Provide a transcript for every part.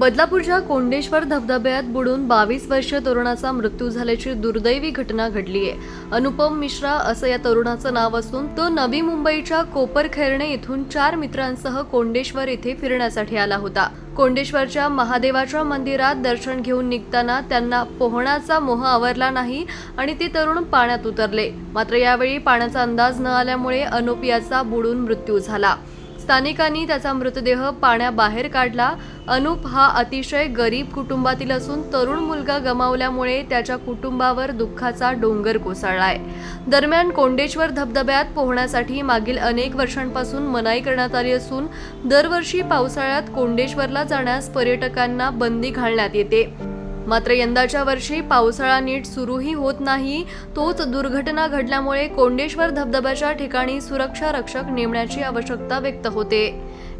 बदलापूरच्या कोंडेश्वर धबधब्यात बुडून बावीस वर्षीय तरुणाचा मृत्यू झाल्याची दुर्दैवी घटना घडली आहे. अनुपम मिश्रा असं या तरुणाचं नाव असून तो नवी मुंबईच्या कोपरखैरणे इथून चार मित्रांसह कोंडेश्वर येथे फिरण्यासाठी आला होता. कोंडेश्वरच्या महादेवाच्या मंदिरात दर्शन घेऊन निघताना त्यांना पोहण्याचा मोह आवरला नाही आणि ते तरुण पाण्यात उतरले. मात्र यावेळी पाण्याचा अंदाज न आल्यामुळे अनुप याचा बुडून मृत्यू झाला. स्थानिकांनी त्याचा मृतदेह पाण्याबाहेर काढला. अनुप हा अतिशय गरीब कुटुंबातील असून तरुण मुलगा गमावल्यामुळे त्याच्या कुटुंबावर दुःखाचा डोंगर कोसळलाय. दरम्यान कोंडेश्वर धबधब्यात पोहण्यासाठी मागील अनेक वर्षांपासून मनाई करण्यात आली असून दरवर्षी पावसाळ्यात कोंडेश्वरला जाण्यास पर्यटकांना बंदी घालण्यात येते. मात्र यंदाच्या वर्षी पावसाळा नीट सुरूही होत नाही तोच दुर्घटना घडल्यामुळे कोंडेश्वर धबधब्याच्या ठिकाणी सुरक्षा रक्षक नेमण्याची आवश्यकता व्यक्त होते.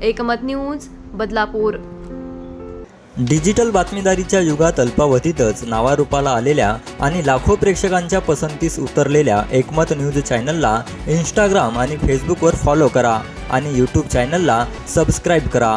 एकमत न्यूज बदलापूर. डिजिटल बातमीदारीच्या युगात अल्पावधीतच नावारूपाला आलेल्या आणि लाखो प्रेक्षकांच्या पसंतीस उतरलेल्या एकमत न्यूज चॅनलला इंस्टाग्राम आणि फेसबुकवर फॉलो करा आणि यूट्यूब चॅनलला सबस्क्राईब करा.